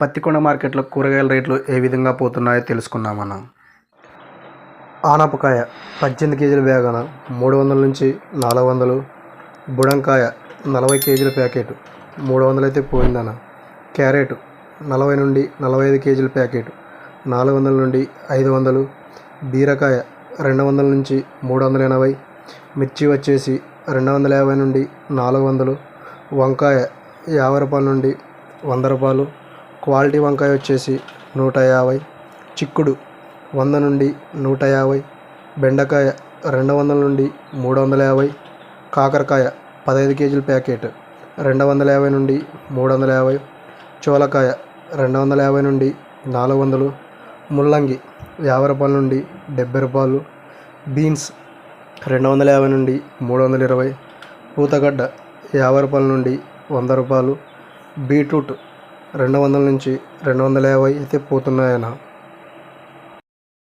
పత్తికొండ మార్కెట్లో కూరగాయల రేట్లు ఏ విధంగా పోతున్నాయో తెలుసుకుందాం మనం ఆనపకాయ పద్దెనిమిది కేజీల బ్యాగన మూడు వందల నుంచి నాలుగు వందలు. బుడంకాయ నలభై కేజీల ప్యాకెట్ మూడు వందలు అయితే పోయిందన్న. క్యారెట్ నలభై నుండి నలభై ఐదు కేజీల ప్యాకెట్ నాలుగు వందల నుండి ఐదు వందలు. బీరకాయ రెండు వందల నుంచి మూడు వందల ఎనభై. మిర్చి వచ్చేసి రెండు వందల యాభై నుండి నాలుగు వందలు. వంకాయ యాభై రూపాయల నుండి వంద రూపాయలు. క్వాలిటీ వంకాయ వచ్చేసి నూట యాభై చిక్కుడు వంద నుండి నూట యాభై బెండకాయ రెండు వందల నుండి మూడు వందల యాభై కాకరకాయ పదహైదు కేజీల ప్యాకెట్ రెండు వందల యాభై నుండి మూడు వందల యాభై చోలకాయ రెండు వందల యాభై నుండి నాలుగు వందలు ముల్లంగి యాభై రూపాయల నుండి డెబ్బై రూపాయలు బీన్స్ రెండు వందల యాభై నుండి మూడు వందల ఇరవై పూతగడ్డ యాభై రూపాయల నుండి వంద రూపాయలు బీట్రూట్ రెండు వందల నుంచి రెండు వందల యాభై అయితే పోతున్నాయన్న.